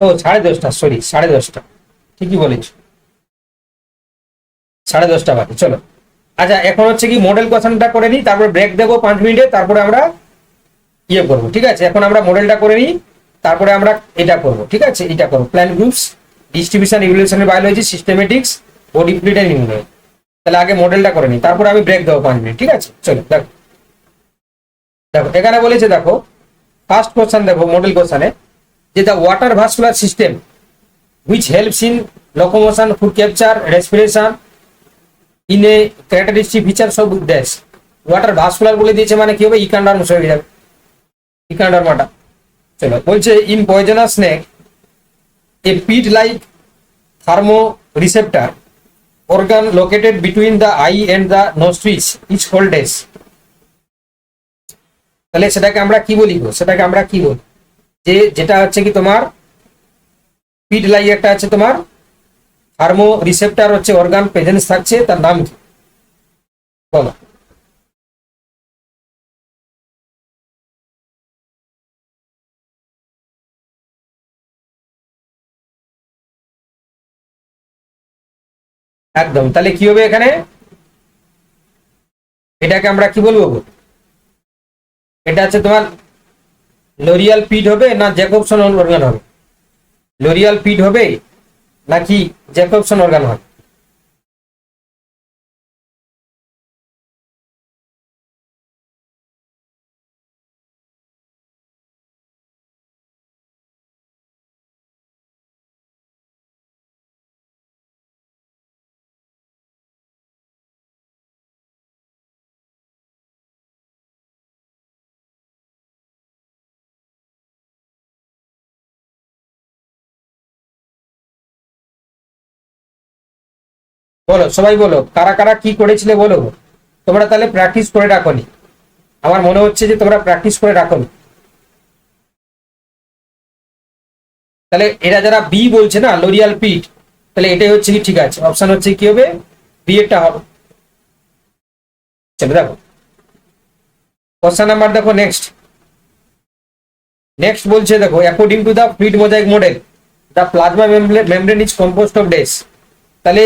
ও, সাড়ে দশটা সরি সাড়ে দশটা। ঠিকই বলেছ। সাড়ে দশটা বাজে, চলো। আচ্ছা এখন হচ্ছে কি মডেল কোশ্চেনটা করে নিই, তারপরে ব্রেক দেবো পাঁচ মিনিটে, তারপরে আমরা ইয়ে করব, ঠিক আছে? এখন আমরা মডেলটা করে নিই, তারপরে আমরা এটা করব, ঠিক আছে? এটা করব। Plan groups distribution evolutionary biology systematics body fluid and immuno তাহলে আগে মডেলটা করে নিই, তারপরে আমি ব্রেক দেবো পাঁচ মিনিট, ঠিক আছে? চলো, দেখো। দেখো, এখানে বলেছে, দেখো ফার্স্ট কোশ্চেন দেখো মডেল কোশ্চেনে যে the water vascular system which helps in locomotion food capture respiration in a characteristic feature সব দেশ ওয়াটার ভাস্কুলার বলে দিয়েছে মানে কি হবে? ইকান্ডার হয়ে যাবে। ইকান্ডারমাটা চলো, বলছে in poisonous snake a pit like thermo receptor organ located between the eye and the is called as. তাহলে সেটাকে আমরা কি বলি সেটাকে আমরা কি বলি? যে যেটা হচ্ছে কি তোমার পিট লাই একটা আছে তোমার থার্মো রিসেপ্টার হচ্ছে অর্গান প্রেজেন্স থাকছে, তার নাম কি? বলো। একদম, তাহলে কি হবে এখানে? এটাকে আমরা কি বলব? এটা হচ্ছে তোমার লোরিয়াল পিড হবে না জ্যাকবসন অর্গান হবে? লোরিয়াল পিড হবে নাকি জ্যাকবসন অর্গান হবে? বলো, সবাই বলো, কারা কারা কি করেছিলে বলো? তোমরা তাহলে প্র্যাকটিস করে রাখোনি। আমার মনে হচ্ছে যে তোমরা প্র্যাকটিস করে রাখোনি। তাহলে এরা যারা বি বলছে না লোরিয়াল পিট তাহলে এটাই হচ্ছে কি, ঠিক আছে। অপশন হচ্ছে কি হবে? বি এরটা হবে। চলো দেখো। কোশ্চেন নাম্বার দেখো নেক্সট নেক্সট বলছে দেখো according to the fluid mosaic model the plasma membrane is composed of dash তাহলে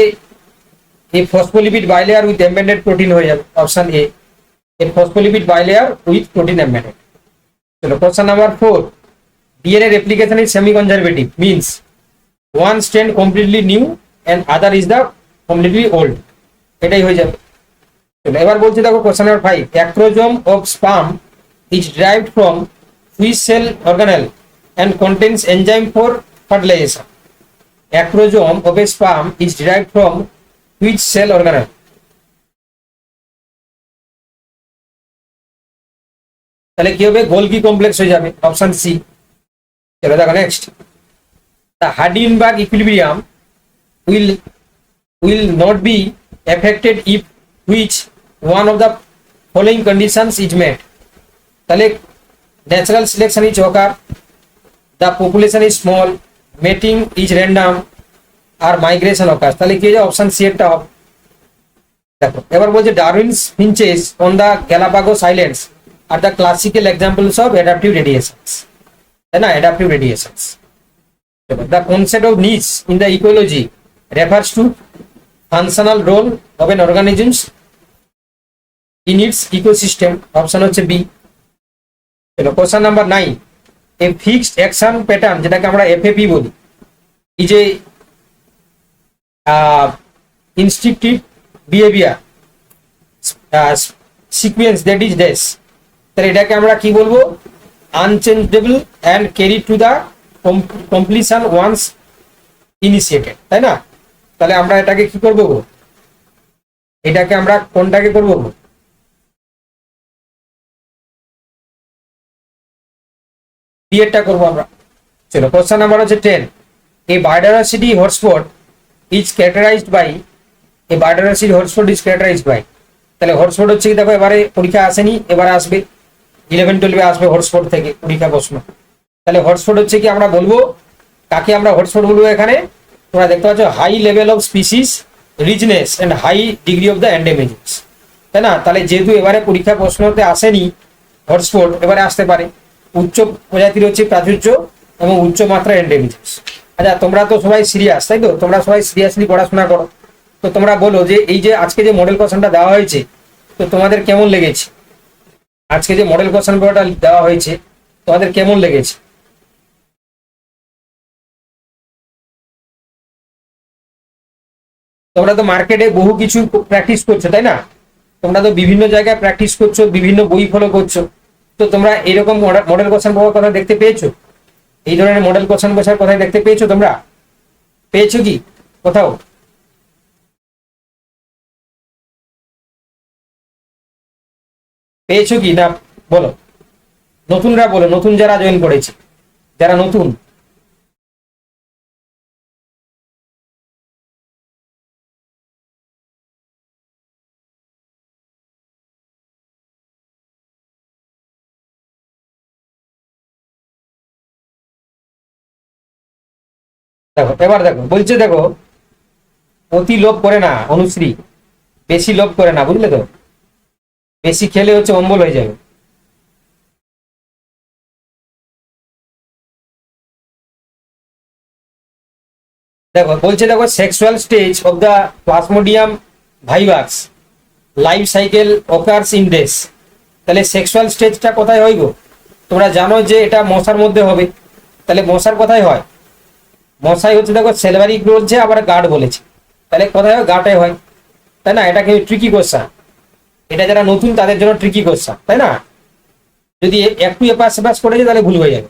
এই phospholipid bilayer with embedded protein হয়ে যাবে। Option A a phospholipid bilayer with protein embedded চলো question number four DNA replication is semi conservative means one strand completely new and other is the completely old এটাই হয়ে যাবে। চলো এবার বলছি দেখো question number five acrosome of sperm is derived from which cell organelle and contains enzyme for fertilization acrosome of a sperm is derived from which cell organelle তাহলে কি হবে? গোলকি কমপ্লেক্স হয়ে যাবে। অপশন সি চলো দেখো next the Hardy Weinberg equilibrium will will not be affected if which one of the following conditions is made তাহলে natural selection is occur, the population is small, mating is random আর migration occurs তাহলে কি হয়ে option C এরটা দেখো, এবার বলছে Darwin's finches on the Galapagos islands are the classical examples of adaptive radiations তাই না? Adaptive radiations the concept of niche in the ecology refers to functional role of an organism in its ecosystem option হচ্ছে B চলো question number nine A fixed action pattern যেটাকে আমরা FAP বলি, এই যে instinctive behaviour sequence that is dash তাহলে এটাকে আমরা কি বলব? Unchangeable and carry to the completion once initiated তাই না? তাহলে আমরা এটাকে কি করব? এটাকে আমরা কোনটাকে করব? বিয়েরটা করব আমরা। চলো কোশ্চেন নাম্বার হচ্ছে ten A biodiversity hotspot is characterized by a biodiversity hotspot is characterized by তাহলে হটস্পট হচ্ছে কি? দেখো, এবারে পরীক্ষা আসেনি, এবারে আসবে। ইলেভেন টুয়েলভে আসবে হটস্পট থেকে পরীক্ষা প্রশ্ন। তাহলে হটস্পট হচ্ছে কি আমরা বলব? কাকে আমরা হটস্পট বলব এখানে? তোমরা দেখতে পাচ্ছ high level of species richness and high degree of the endemism তাই না? তাহলে যেহেতু এবারে পরীক্ষা প্রশ্নতে আসেনি হটস্পট এবারে আসতে পারে। উচ্চ প্রজাতির হচ্ছে প্রাচুর্য এবং উচ্চ মাত্রা ইন্টেলিজেন্স আচ্ছা তোমরা তো সবাই সিরিয়াস তাই তো? তোমরা সবাই সিরিয়াসলি পড়াশোনা করো। তো তোমরা বলো যে, এই যে আজকে যে মডেল কোশ্চেনটা দেওয়া হয়েছে, তো তোমাদের কেমন লেগেছে? আজকে যে মডেল কোশ্চেন পেপারটা দেওয়া হয়েছে, তোমাদের কেমন লেগেছে? তোমরা তো মার্কেটে বহু কিছু প্র্যাকটিস করছ, তাই না? তোমরা তো বিভিন্ন জায়গায় প্র্যাকটিস করছ, বিভিন্ন বই ফলো করছ। তো তোমরা এরকম মডেল কোশ্চেন পাওয়ার কথা দেখতে পেয়েছ? এই ধরনের মডেল কোশ্চেন বসার কোথায় দেখতে পেয়েছ তোমরা? পেয়েছ কি? কোথাও? পেয়েছ কি? না, বলো। নতুনরা বলো, নতুন যারা জয়েন করেছে, যারা নতুন। দেখো, এবার দেখো, বলছে দেখো, অতি লোভ করে না, অনুশ্রী। বেশি লোভ করে না, বুঝলে তো? বেশি খেলে হচ্ছে অম্বল হয়ে যাবে। দেখো, বলছে দেখো sexual stage of the Plasmodium vivax life cycle occurs in dash তাহলে সেক্সুয়াল স্টেজটা কোথায় হয় গো? তোমরা জানো যে এটা মশার মধ্যে হবে। তাহলে মশার কোথায় হয়। মশাই হচ্ছে দেখো সেলভারি বলছে আবার গার্ড বলেছে। তাহলে কোথায় হয় গাটে হয়। তাই না? এটা কিন্তু ট্রিকি কোশ্চেন এটা যারা নতুন, তাদের জন্য ট্রিকি কোশ্চেন তাই না? যদি একটু এপাশ এপাশ করেছে তাহলে ভুল হয়ে যাবে।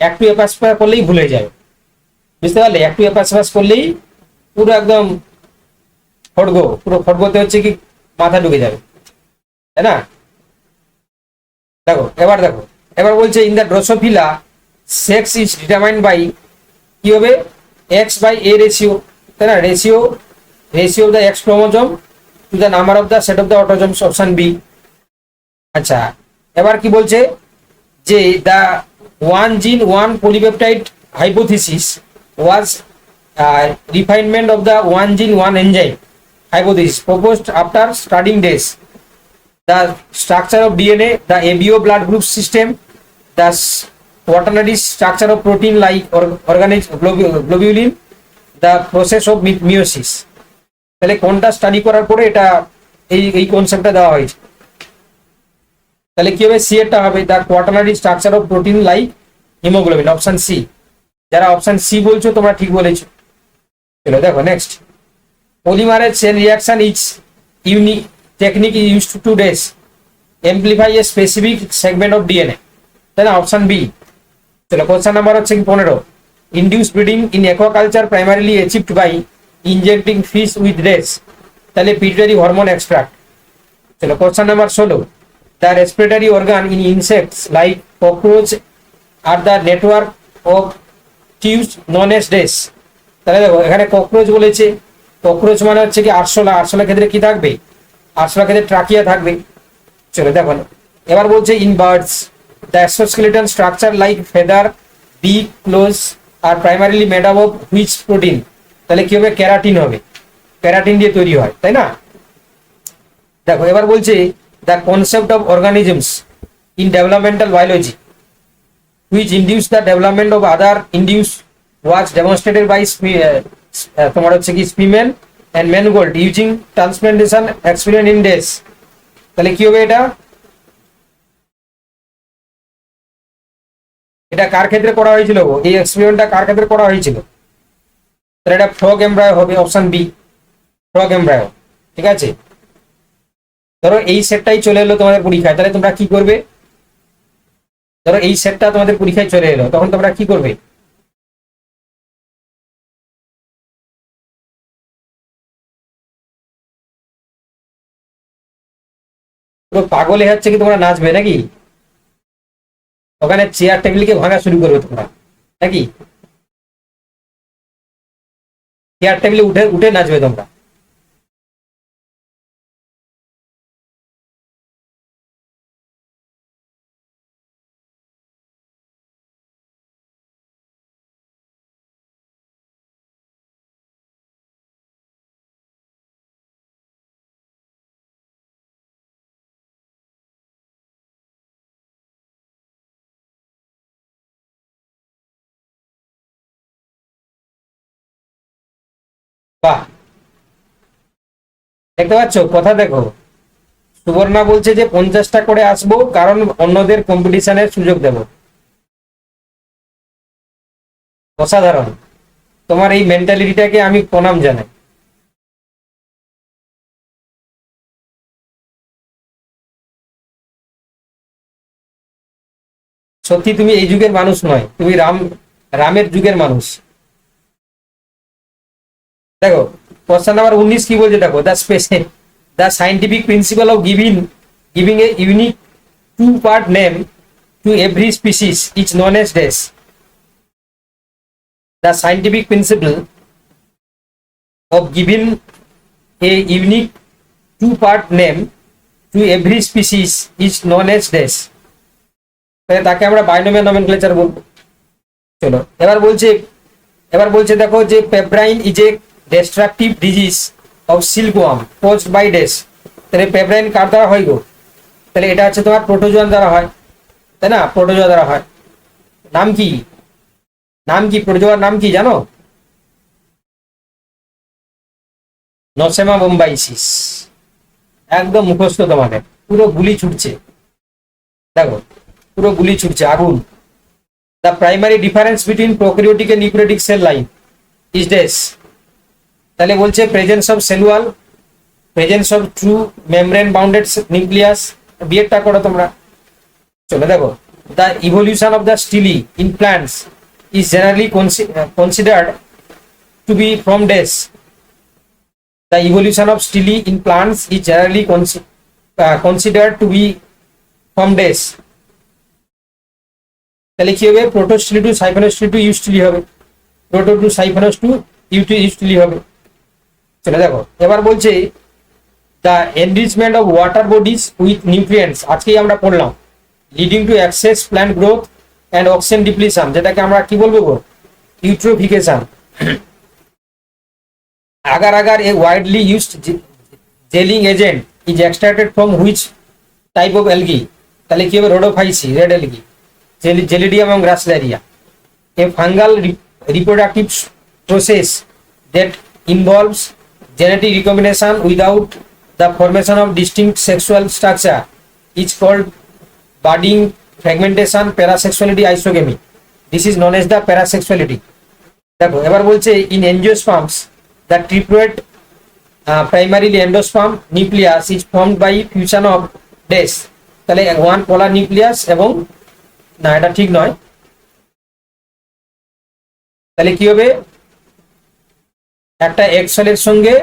একটু এপাশ করলেই ভুল হয়ে যাবে। বুঝতে পারলে? একটু এপাশ এপাশ করলেই পুরো একদম ফটগো। পুরো ফটগোতে হচ্ছে কি মাথা ঢুকে যাবে। তাই না? দেখো, এবার দেখো। এবার বলছে in the Drosophila sex is determined by কি হবে? এক্স বাই এ রেশিও তাই না? Ratio ratio of the X chromosome to the number of the set of the autosomes option B আচ্ছা এবার কি বলছে? যে the one gene one polypeptide hypothesis was refinement of the one gene one enzyme hypothesis proposed after studying this the structure of dna the abio blood group system the quaternary structure of protein like or, organic globu- globulin the process of me- meiosis তাহলে কোনটা study করার পরে এটা এই এই কনসেপ্টটা দেওয়া হয়েছে তাহলে কি হবে সি এরটা হবে the quaternary structure of protein like haemoglobin option C যারা অপশন সি বলছো তোমরা ঠিক বলেছ চলো দেখো next polymerase chain reaction is unique technique is used to days amplify a specific segment of DNA তাই না অপশন বি চলো কোশ্চেন নাম্বার হচ্ছে কি পনেরো? Induce breeding in aquaculture primarily achieved by injecting fish with dash তাহলে pituitary hormone extract চলো question number ষোলো। The respiratory organ in insects like cockroach are the network of tubes known as dash তাহলে দেখো, এখানে cockroach বলেছে। Cockroach মানে হচ্ছে কি আরশোলা। আরশোলা ক্ষেত্রে কি থাকবে? আরশোলা ক্ষেত্রে ট্রাকিয়া থাকবে। চলো দেখো এবার বলছে in birds the exoskeleton structure like feather beak claws are primarily made up of which protein তাহলে কি হবে ক্যারাটিন হবে? ক্যারাটিন দিয়ে তৈরি হয় তাই না? দেখো এবার বলছে the concept of organisms in developmental biology which the development of other induce was demonstrated by spe- uh, uh, তোমার হচ্ছে কি Spemann and Mangold using transplantation experiment in dash তাহলে কি হবে এটা? এটা কার ক্ষেত্রে করা হয়েছিল? এই এক্সপেরিমেন্টটা কার ক্ষেত্রে করা হয়েছিল? তাহলে এটা ফ্রগ এমব্রায়ো হবে অপশন বি ফ্রগ এমব্রায়ো ঠিক আছে? ধরো এই সেটটাই চলে এলো তোমাদের পরীক্ষায়, তাহলে তোমরা কি করবে? ধরো এই সেটটা তোমাদের পরীক্ষায় চলে এলো, তখন তোমরা কি করবে? পাগলে হচ্ছে কি তোমরা নাচবে নাকি? ওখানে চেয়ার টেবিলকে ভাঙা শুরু করবে তোমরা নাকি? চেয়ার টেবিলে উঠে উঠে নাচবে তোমরা। দেখতে পাচ্ছ? কথা দেখো। সুবর্ণা বলছে যে পঞ্চাশটা করে আসব, কারণ অন্যদের কম্পিটিশনের সুযোগ দেব। অসাধারণ। তোমার এই মেন্টালিটিটাকে আমি প্রণাম জানাই। সত্যি তুমি এই যুগের মানুষ নয়, তুমি রাম, রামের যুগের মানুষ। দেখো কোশ্চেন নাম্বার উনিশ কি বলছে দেখো দ্য স্পেসে the scientific principle of giving giving a unique two part name to every species is known as dash scientific principle of giving a unique two part name to every species is known as dash তাহলে তাকে আমরা binomial nomenclature বলব। চলো, এবার বলছে এবার বলছে দেখো যে pebrine is a destructive disease of silkworm caused by dash তাহলে পেব্রাইন কার দ্বারা হয় গো? তাহলে এটা হচ্ছে তোমার প্রোটোজোয়ান দ্বারা হয়, তাই না? প্রোটোজোয়া দ্বারা হয়। নাম কি? নাম কি? প্রোটোজোয়ার নাম কি জানো? নসেমা বোম্বাইসিস। একদম মুখস্থ তোমাদের। পুরো গুলি ছুটছে। দেখো, পুরো গুলি ছুটছে। আগুন। The primary difference between prokaryotic and eukaryotic cell line is dash তাহলে বলছে presence of cellular presence of true membrane bounded nucleus বিয়েরটা করো তোমরা। চলো দেখো the evolution of the stele in plants consi- uh, considered to be from days. The evolution of stele in plants is generally consi- uh, considered to be তাহলে কি হবে? Protostele two সাইফানোস্টিলি to eustele হবে। Proto to সাইফানোস to ইউটি eustele হবে। চলে দেখো, এবার বলছে the enrichment of water bodies with nutrients আজকেই আমরা পড়লাম leading to excess plant growth and oxygen depletion যেটাকে আমরা কি বলব গো? Eutrophication agar a widely used ge- gelling agent is extracted from which type of algae? তাহলে কি হবে? রোডোফাইসি রেড algae জেলিডিয়াম এবং গ্রাসলেরিয়া re- reproductive s- process that involves genetic recombination without the formation of distinct sexual structure is called budding fragmentation parasexuality isogamy this is known as the parasexuality দেখো এবার বলছে in angiosperms the triploid primarily endosperm nucleus is formed by fusion of dash তাহলে one পোলার nucleus এবং না এটা ঠিক নয় তাহলে কি হবে একটা এক্সেলের সঙ্গে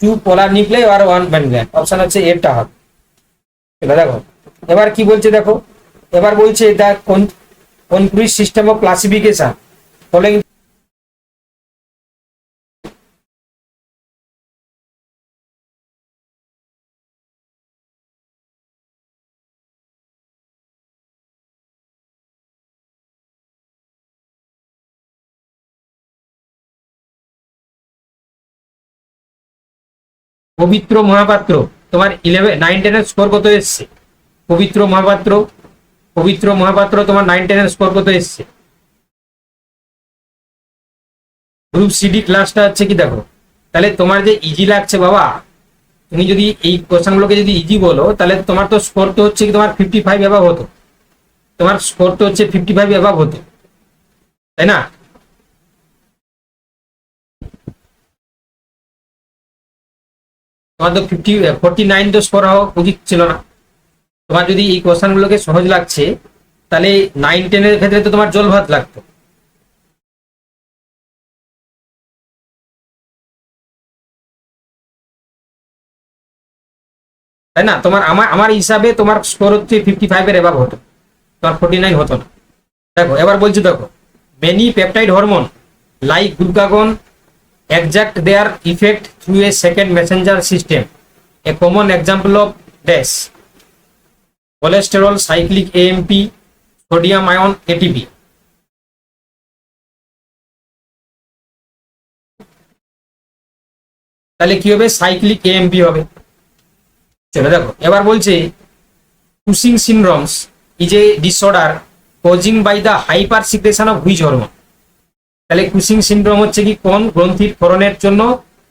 টু পোলার নিউক্লিয়াই আর ওয়ান ব্যান্ড অপশন হচ্ছে এটা হবে। এবার দেখো, এবার কি বলছে দেখো? এবার বলছে এটা কোন কোন সিস্টেম অফ ক্লাসিফিকেশন ফলোইং পবিত্র মহাপাত্র, তোমার ইলেভেন নাইন টেনের স্কোর কত এসছে? পবিত্র মহাপাত্র পবিত্র মহাপাত্র, তোমার নাইন টেনের স্কোর কত এসছে? গ্রুপ সিডি ক্লাসটা হচ্ছে কি দেখো? তাহলে তোমার যে ইজি লাগছে বাবা, তুমি যদি এই কোশ্চেনগুলোকে যদি ইজি বলো, তাহলে তোমার তো স্কোর তো হচ্ছে কি তোমার ফিফটি ফাইভ অ্যাভাব হতো। তোমার স্কোর তো হচ্ছে ফিফটি ফাইভ অ্যাভাব হতো। তাই না? তোমার তো ফিফটি ফোরটি নাইন তো স্কোর উচিত ছিল না। তোমার যদি এই কোশ্চেনগুলোকে সহজ লাগছে, তাহলে নাইন টেনের ক্ষেত্রে তো তোমার জল ভাত লাগতো। তাই না? তোমার, আমার আমার হিসাবে তোমার স্কোর হচ্ছে ফিফটি ফাইভের এবার হতো। তোমার ফোর্টি নাইন হতো না। দেখো, এবার বলছি, দেখো many peptide hormone like glucagon exact their effect through a second messenger system. A common example of this cholesterol, cyclic AMP, sodium ion ATP. তাহলে কি হবে সাইক্লিক এএমপি হবে চলো দেখো এবার বলছে Cushing syndromes is a disorder causing by the hyper secretion of which hormone তাহলে Cushing syndrome হচ্ছে কি কোন গ্রন্থির ক্ষরণের জন্য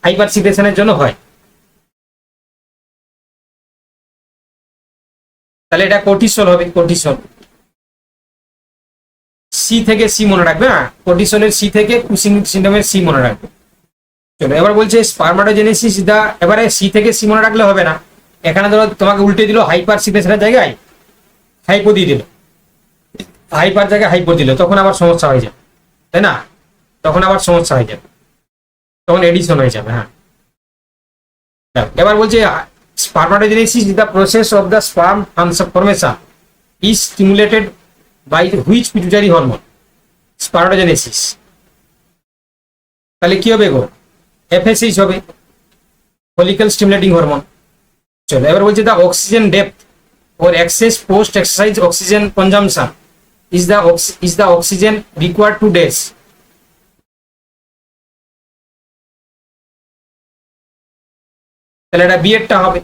হাইপার সিক্রেশনের জন্য হয়? তাহলে এটা কোর্টিসল হবে কোর্টিসল সি থেকে সি মনে রাখবে হ্যাঁ? কোর্টিসলের সি থেকে কুসিং সিন্ড্রোমের সি মনে রাখবে। চলো, এবার বলছে স্পারমাটোজেনেসিস দা এবারে সি থেকে সি মনে রাখলে হবে না। এখানে ধরো তোমাকে উল্টে দিল হাইপার সিক্রেশনের জায়গায় হাইপো দিয়ে দিল। হাইপার জায়গায় হাইপো দিল, তখন আবার সমস্যা হয়ে যাবে তাই না? তখন আবার সমস্যা হয়ে যাবে। তখন এডিশন হয়ে যাবে হ্যাঁ। দেখো, এবার বলছে is the process of the sperm formation is stimulated by which pituitary hormone spermatogenesis তাহলে কি হবে গো? এফএসএইচ হবে ফলিকল স্টিমুলেটিং হরমোন চলো এবার বলছে দ্য অক্সিজেন ডেপথ or excess post exercise oxygen consumption is the ox- is the oxygen required to তাহলে এটা বিএডটা হবে।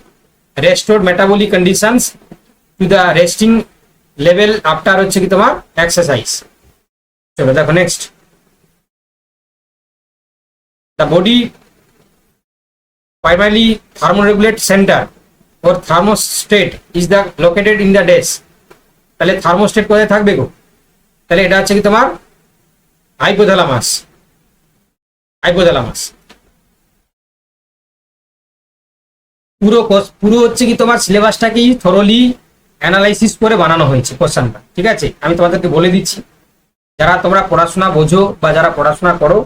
Restored metabolic conditions to the resting level after হচ্ছে কি তোমার এক্সারসাইজ চলো দেখো next the body primarily thermoregulate center or thermostat is the located in the desk তাহলে থার্মোস্টেট কোথায় থাকবে গো? তাহলে এটা হচ্ছে কি তোমার হাইপোথ্যালামাস হাইপোথ্যালামাস পুরো পুরো হচ্ছে কি তোমার সিলেবাসটাকেই থরলি অ্যানালাইসিস করে বানানো হয়েছে কোশ্চেনটা, ঠিক আছে? আমি তোমাদেরকে বলে দিচ্ছি। যারা তোমরা পড়াশোনা বোঝো বা যারা পড়াশোনা করো,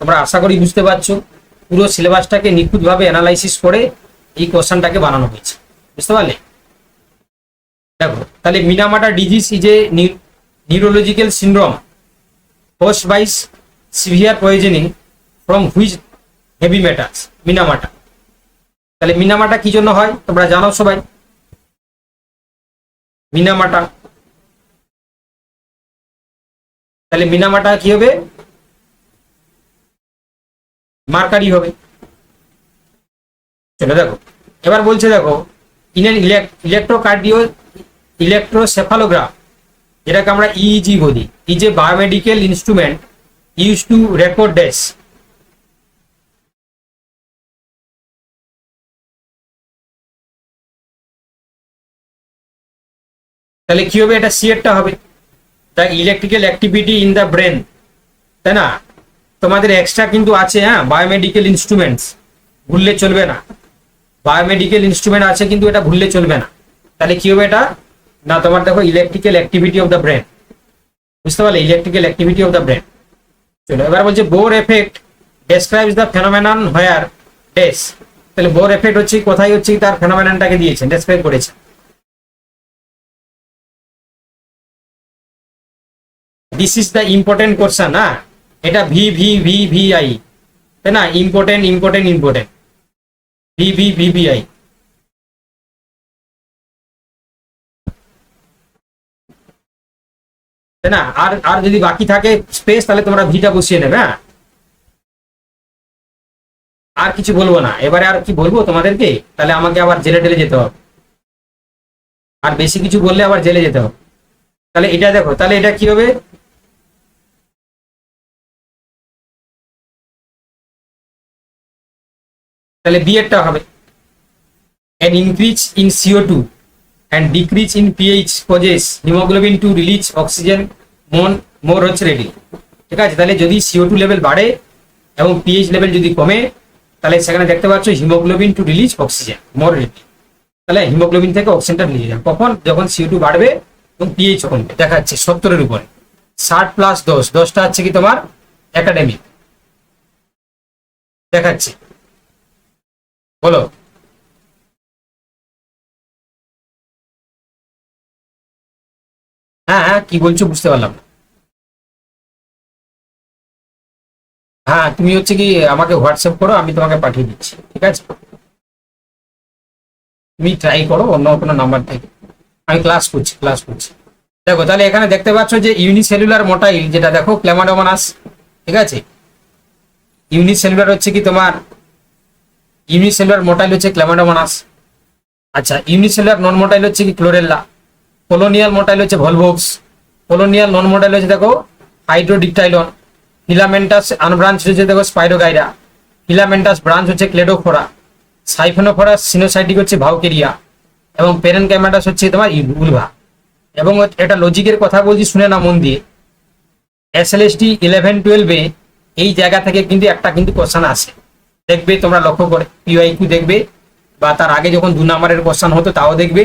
তোমরা আশা করি বুঝতে পারছ, পুরো সিলেবাসটাকে নিখুঁতভাবে অ্যানালাইসিস করে এই কোশ্চেনটাকে বানানো হয়েছে। বুঝতে পারলে? দেখো, তাহলে Minamata disease is a neurological syndrome caused by severe poisoning from which heavy metals Minamata. তাহলে মিনামাটা কি জন্য হয়? তোমরা জানো সবাই। মিনামাটা। তাহলে মিনামাটা কি হবে? মার্কারি হবে। চলো দেখো, এবার বলছে দেখো ইন ইলেকট্রোকার্ডিও ইলেকট্রোসেফালোগ্রাফ যেটাকে আমরা ইইজি বলি is a biomedical instrument use to record dash তাহলে কি হবে? এটা সিএরটা হবে। The electrical activity in the brain তাই না? তোমাদের এক্সট্রা কিন্তু আছে হ্যাঁ? বায়োমেডিক্যাল ইনস্ট্রুমেন্টস ভুললে চলবে না। বায়োমেডিক্যাল ইনস্ট্রুমেন্ট আছে কিন্তু এটা ভুললে চলবে না। তাহলে কি হবে এটা? না, তোমার দেখো electrical activity of the brain বুঝতে পারলে? Electrical activity of the brain চলো, এবার বলছে Bohr effect describes the phenomenon where dash তাহলে বোর এফেক্ট হচ্ছে কোথায় হচ্ছে তার ফেনোমেননটাকে দিয়েছেন ডেসক্রাইব করেছে। This is the important question হ্যাঁ এটা V V V V I তাই না? Important important important V V V V I তাই না? আর আর যদি বাকি থাকে স্পেস তাহলে তোমরা ভিটা বসিয়ে নেবে হ্যাঁ? আর কিছু বলব না। এবারে আর কি বলব তোমাদেরকে? তাহলে আমাকে আবার জেলে টেলে যেতে হবে। আর বেশি কিছু বললে আবার জেলে যেতে হবে। তাহলে এটা দেখো, তাহলে এটা কি হবে? তাহলে বিএডটা হবে। An increase in CO2 and decrease in pH hemoglobin to release oxygen more more হচ্ছে রেডি ঠিক আছে? তাহলে যদি CO2 লেভেল বাড়ে এবং pH লেভেল যদি কমে, তাহলে সেখানে দেখতে পাচ্ছ haemoglobin to release oxygen more তাহলে হিমোগ্লোবিন থেকে অক্সিজেনটা নিয়ে যাবে। কখন? যখন CO2 বাড়বে এবং pH কমবে। দেখা যাচ্ছে সত্তরের উপরে। ষাট প্লাস দশ, দশটা হচ্ছে কি তোমার? একাডেমিক দেখাচ্ছে। বলো। হ্যাঁ হ্যাঁ কি বলছো বুঝতে পারলাম হ্যাঁ তুমি হচ্ছে কি আমাকে হোয়াটসঅ্যাপ করো, আমি তোমাকে পাঠিয়ে দিচ্ছি, ঠিক আছে? তুমি ট্রাই করো, অন্য কোনো নাম্বার থেকে। আমি ক্লাস করছি ক্লাস করছি। দেখো, তাহলে এখানে দেখতে পাচ্ছ যে ইউনিসেলুলার মোটাইল যেটা দেখো ক্ল্যামাডোমানাস ঠিক আছে? ইউনিসেলুলার হচ্ছে কি তোমার ইউনিসেলুলার মোটাইল হচ্ছে ক্ল্যামাডোমানাস আচ্ছা ইউনিসেলুলার নন মোটাইল হচ্ছে কি ক্লোরেল্লা। কলোনিয়াল মোটাইল হচ্ছে ভলভোক্স কলোনিয়াল নন মোটাইল হচ্ছে দেখো হাইড্রোডিকটাইলন। ফিলামেন্টাস আনব্রাঞ্চ হচ্ছে দেখো স্পাইরোগাইরা। ফিলামেন্টাস ব্রাঞ্চ হচ্ছে ক্লেডোফোরা। সাইফোনোফোরা সিনোসাইটিক হচ্ছে ভাউকেরিয়া। এবং পেরেন ক্যামেটাস হচ্ছে তোমার উলভা। এবং এটা লজিকের কথা বলছি, শুনে না মন দিয়ে। S L S T eleven টুয়েলভে এই জায়গা থেকে কিন্তু একটা কিন্তু কোশ্চান আসে। দেখবে, তোমরা লক্ষ্য করে পিওয়াই কিউ দেখবে, বা তার আগে যখন দু নম্বরের কোশ্চান হতো তাও দেখবে।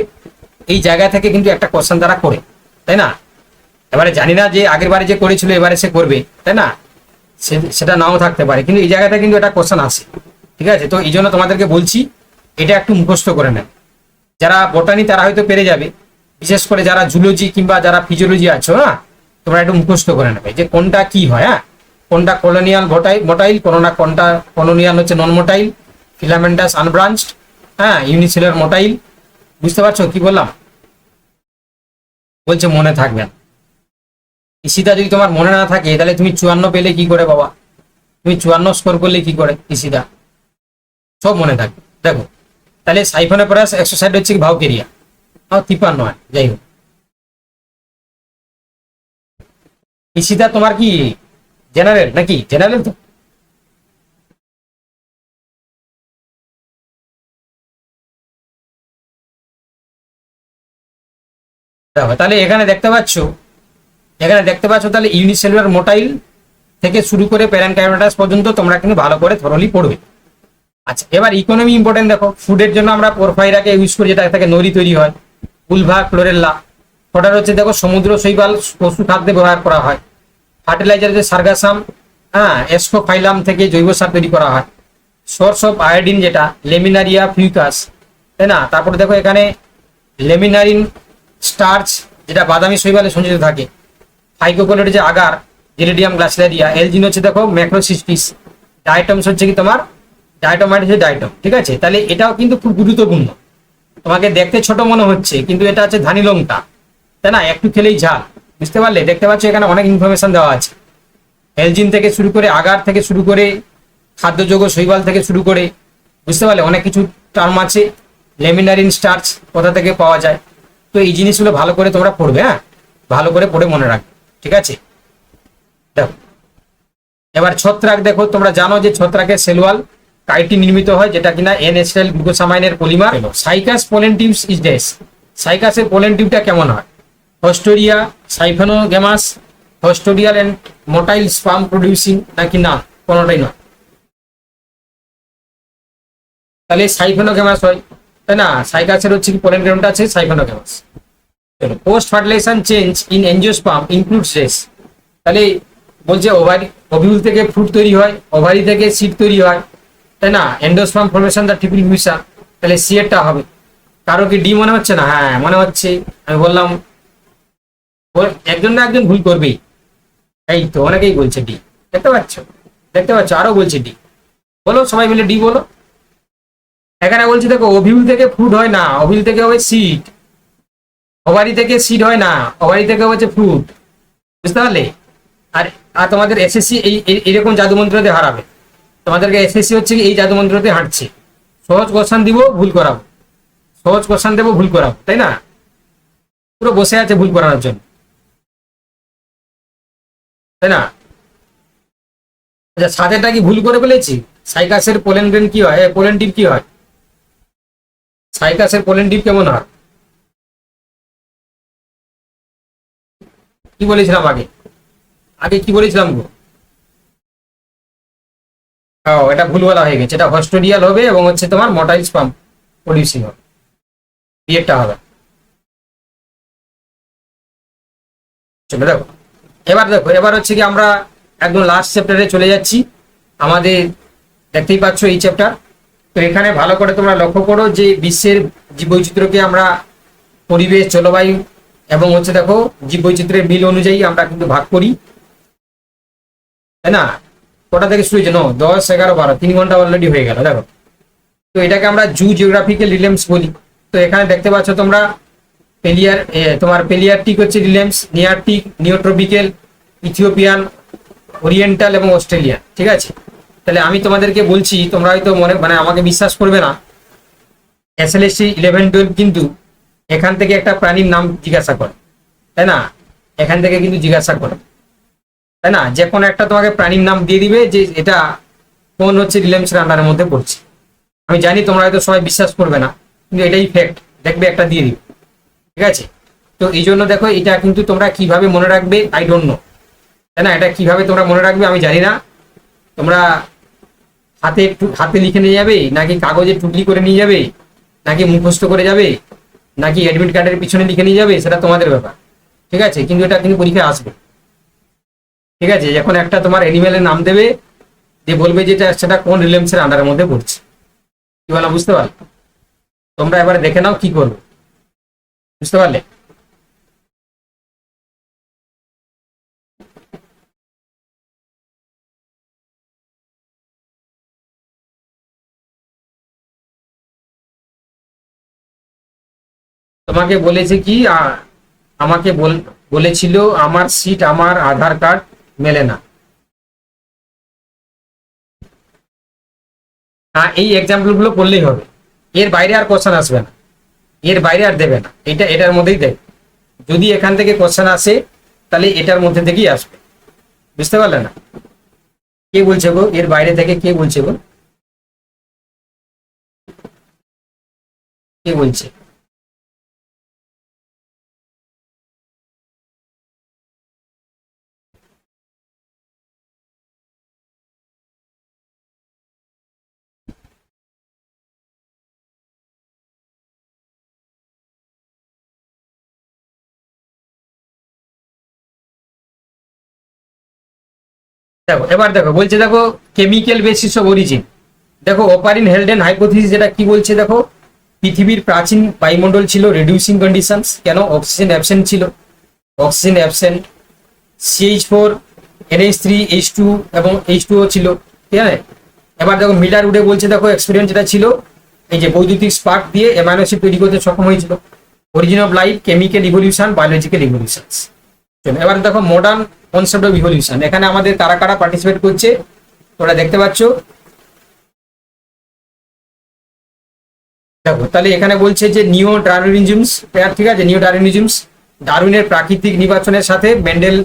এই জায়গা থেকে কিন্তু একটা কোশ্চান তারা করে, তাই না? এবারে জানি না যে আগের বারে যে করেছিল, এবারে সে করবে, তাই না? সেটা নাও থাকতে পারে, কিন্তু এই জায়গাটা কিন্তু একটা কোশ্চেন আসে, ঠিক আছে? তো এই জন্য তোমাদেরকে বলছি, এটা একটু মুখস্থ করে নেন যারা বোটানি তারা হয়তো পেরে যাবে। বিশেষ করে যারা জুলজি কিংবা যারা ফিজিওলজি আছো না তোমরা একটু মুখস্থ করে নেবে যে কোনটা কি হয় হ্যাঁ? কোনটা কলোনিয়াল ভোটাইল মোটাইল কোনটা কোনটা কলোনিয়াল হচ্ছে নন মোটাইল ফিলামেন্টাস আনব্রাঞ্চড হ্যাঁ ইউনিসেলার মোটাইল বুঝতে পারছ কি বললাম? বলছে মনে থাকবে না। যদি তোমার মনে না থাকে, তাহলে তুমি চুয়ান্ন পেলে কি করে বাবা? তুমি চুয়ান্ন স্কোর করলে কি করে ইসিটা সব মনে থাকবে। দেখো, তাহলে সাইফনের পরে এক্সারসাইজ হচ্ছে কি ভাউকেরিয়া? তিপান্ন হয়, যাই হোক। ইসিটা তোমার কি জেনারেল নাকি জেনারেল তো? তাহলে এখানে দেখতে পাচ্ছ, এখানে দেখতে পাচ্ছ তাহলে ইউনিসেলুলার মোটাইল থেকে শুরু করে প্যারানকাইমাটাস পর্যন্ত তোমরা কিন্তু ভালো করে থরলি পড়বে। আচ্ছা এবার ইকোনমি ইম্পর্টেন্ট দেখো ফুডের জন্য আমরা পোরফাইরাকে ইউজ করি, যেটা থেকে নড়ি তৈরি হয়, উলভা ক্লোরেল্লা ফটার হচ্ছে দেখো সমুদ্র, শৈবাল, পশু খাদ্যে ব্যবহার করা হয়। ফার্টিলাইজার যে সার্গাসাম হ্যাঁ এসকোফাইলাম থেকে জৈব সার তৈরি করা হয়। সোর্স অফ আয়োডিন যেটা, লেমিনারিয়া ফিউকাস, তাই না? তারপরে দেখো এখানে লেমিনারিন স্টার্চ যেটা বাদামি শৈবালে সঞ্চিত থাকে। ফাইকোকোলের যে আগার, জেলিডিয়াম গ্লাসিলারিয়া, এলজিন হচ্ছে দেখো ম্যাক্রোসিস্টিস। ডাইটমস হচ্ছে কি তোমার? ডাইটোমাইট হচ্ছে ডাইটম ঠিক আছে? তাহলে এটাও কিন্তু খুব গুরুত্বপূর্ণ। তোমাকে দেখতে ছোট মনে হচ্ছে, কিন্তু এটা হচ্ছে ধানি লঙ্কা তাই না? একটু খেলেই ঝাল। বুঝতে পারলে? দেখতে পাচ্ছ এখানে অনেক ইনফরমেশন দেওয়া আছে। হেলজিন থেকে শুরু করে আগার থেকে শুরু করে খাদ্যযোগ্য শৈবাল থেকে শুরু করে, বুঝতে পারলে? অনেক কিছু টার্ম আছে। লেমিনারিন স্টার্চ কোথা থেকে পাওয়া যায়? তো এই জিনিসগুলো ভালো করে তোমরা পড়বে হ্যাঁ? ভালো করে পড়ে মনে রাখবে, ঠিক আছে? দেখো। এবার ছত্রাক দেখো, তোমরা জানো যে ছত্রাকের সেলওয়াল কাইটি নির্মিত হয় যেটা কিনা এনএসএল গ্লুকোসামাইনের polymer. Cycas pollen tubes is dash সাইকাসের পোলেন্টিভটা কেমন হয়? Haustoria siphonogamous haustorial and motile sperm producing নাকি না? কোনোটাই না। তাহলে সাইফোনোগেমাস হয়। তাই না? সাইকাসের হচ্ছে কি? পোলেন্টিভটা আছে সাইফোনোগেমাস চলো post fertilization change in angiosperm include dash তাহলে বলছে ওভারি ওভিউল থেকে ফ্রুট তৈরি হয় ওভারি থেকে সিড তৈরি হয়। তাই না? এন্ডোস্পাম ফর্মেশন দা ট্রিপল মিশা তাহলে সি এরটা হবে। কারও কি ডি মনে হচ্ছে না? হ্যাঁ মনে হচ্ছে। আমি বললাম একজন না একজন ভুল করবেই। এই তো অনেকেই বলছে ডি। দেখতে পাচ্ছ? দেখতে পাচ্ছ? আরও বলছে ডি। বলো, সবাই মিলে ডি বলো। এখানে বলছি, দেখো ওভিউল থেকে ফ্রুট হয় না ওভিল থেকে হয় সিট ওভারি থেকে সিড হয় না ওভারি থেকে হচ্ছে ফ্রুট। বুঝতে পারলে? আর আর তোমাদের এসএসসি এই এরকম জাদুমন্ত্রতে হারাবে। তোমাদেরকে এসএসসি হচ্ছে এই জাদুমন্ত্রতে হাঁটছে সহজ কোশ্চান দিব, ভুল করাবো। সহজ কোশ্চান দেবো, ভুল করাবো, তাই না? পুরো বসে আছে ভুল করানোর জন্য। তাই না? আচ্ছা সাথেটা কি ভুল করে ফেলেছি? সাইকাসের পোলেন্ডেন কি হয়? পোলেন্টিভ কি হয়? সাইকাসের পোলেন্টিভ কেমন হয়? কি বলেছিলাম আগে? আগে কি বলেছিলাম গো? ও, এটা ভুল বলা হয়ে গেছে। এটা হস্টোডিয়াল হবে এবং হচ্ছে তোমার মোটাইল স্পাম প্রডিউসিং হবে। বিয়েরটা হবে। দেখো। এবার দেখো, এবার হচ্ছে কি আমরা একদম লাস্ট চ্যাপ্টারে চলে যাচ্ছি। আমাদের দেখতেই পাচ্ছ এই চ্যাপ্টার তো এখানে ভালো করে তোমরা লক্ষ্য করো যে বিশ্বের জীববৈচিত্র্যকে আমরা পরিবেশ, জলবায়ু এবং হচ্ছে দেখো জীববৈচিত্র্যের মিল অনুযায়ী আমরা কিন্তু ভাগ করি। তাই না? কটা থেকে শুরু হয়েছে? ন, দশ, এগারো, বারো, তিন ঘণ্টা অলরেডি হয়ে গেল, দেখো। তো এটাকে আমরা জু জিওগ্রাফিক্যাল রিলেমস বলি। তো এখানে দেখতে পাচ্ছ তোমরা পেলিয়ার তোমার পেলিয়ারটিক হচ্ছে realms, Nearctic Neotropical Ethiopian, Oriental এবং অস্ট্রেলিয়ান, ঠিক আছে? তাহলে আমি তোমাদেরকে বলছি, তোমরা হয়তো মনে মানে আমাকে বিশ্বাস করবে না। এসএলএসসি ইলেভেন টুয়েলভ কিন্তু এখান থেকে একটা প্রাণীর নাম জিজ্ঞাসা করে, তাই না? এখান থেকে কিন্তু জিজ্ঞাসা করে, তাই না? যে কোনো একটা তোমাকে প্রাণীর নাম দিয়ে দিবে যে এটা কোন হচ্ছে রিলেমসের আন্ডারের মধ্যে পড়ছে। আমি জানি তোমরা হয়তো সবাই বিশ্বাস করবে না, কিন্তু এটাই ফ্যাক্ট দেখবে একটা দিয়ে দিবে। ঠিক আছে? তো এই জন্য দেখো, এটা কিন্তু তোমরা কীভাবে মনে রাখবে আই ডোন্ট নো তাই না? এটা কীভাবে তোমরা মনে রাখবে, আমি জানি না। তোমরা হাতে হাতে লিখে নিয়ে যাবে, নাকি কাগজে টুকলি করে নিয়ে যাবে, নাকি মুখস্থ করে যাবে, নাকি অ্যাডমিট কার্ডের পিছনে লিখে নিয়ে যাবে, সেটা তোমাদের ব্যাপার। ঠিক আছে? কিন্তু এটা কিন্তু পরীক্ষায় আসবে। ঠিক আছে? যখন একটা তোমার অ্যানিমেলের নাম দেবে যে বলবে যেটা সেটা কোন রিলেমসের আন্ডারের মধ্যে পড়ছে। কি বলা, বুঝতে পারলে? তোমরা এবারে দেখে নাও কি করবে। বুঝতে পারলে? তোমাকে বলেছে কি আমাকে বল- বলেছিল আমার সিট আমার আধার কার্ড মেলে না। হ্যাঁ এই এক্সাম্পলগুলো করলেই হবে। এর বাইরে আর কোশ্চেন আসবে না। এর বাইরে আর দেবে না। এটা এটার মধ্যেই দেবে। যদি এখান থেকে কোশ্চেন আসে, তাহলে এটার মধ্যে থেকেই আসবে। বুঝতে পারলে না? কে বলছে গো? এর বাইরে থেকে কে বলছে গো? কে বলছে? দেখো, এবার দেখো, বলছে দেখো কেমিক্যাল বেসিস অফ অরিজিন দেখো অপারিন হেলডেন হাইপোথিস যেটা কি বলছে দেখো, পৃথিবীর প্রাচীন বায়ুমণ্ডল ছিল রিডিউসিং কন্ডিশনস কেন? অক্সিজেন অ্যাবসেন্ট ছিল। Oxygen absent CH four NH three H two এবং এইচ টু ছিল, ঠিক আছে? এবার দেখো মিলার উডে বলছে দেখো এক্সপেরিয়েন্স যেটা ছিল, এই যে বৈদ্যুতিক স্পার্ক দিয়ে অ্যামাইনো তৈরি করতে সক্ষম হয়েছিল। Origin of life chemical evolution biological evolutions এবার দেখো মডার্ন কনসেপ্ট অফ ইভলিউশন এখানে আমাদের কারা কারা পার্টিসিপেট করছে, তোমরা দেখতে পাচ্ছ। দেখো, তাহলে এখানে বলছে যে নিও ডারউইনিজমস ঠিক আছে? নিও ডারউইনিজমস ডারউইনের প্রাকৃতিক নির্বাচনের সাথে মেন্ডেল